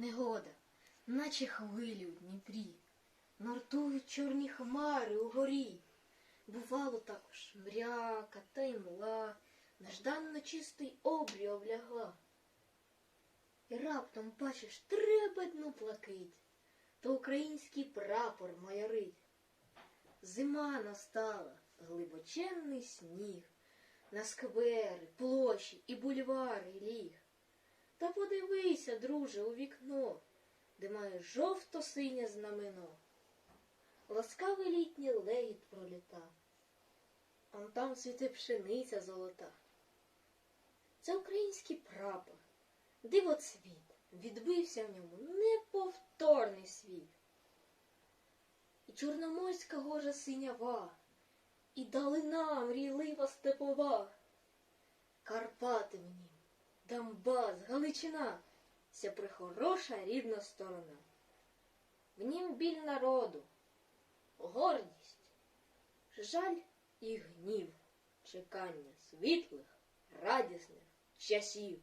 негода, наче хвилі у Дніпрі, нортують чорні хмари угорі. Бувало також мряка та й мла, нежданно чистий обрій облягла. І раптом, бачиш, треба дну плакить, то український прапор майорить. Зима настала, глибоченний сніг, на сквери, площі і бульвари ліг. Та подивися, друже, у вікно, де має жовто-синє знамено. Ласкавий літній легіт проліта, он там світе пшениця золота. Це український прапор, дивоцвіт, відбився в ньому неповторний світ. І чорноморська гожа синява, і далина мрійлива степова, Карпати в нім, Донбас, Галичина, вся прихороша рідна сторона. В нім біль народу, гордість, жаль і гнів, чекання світлих, радісних часів.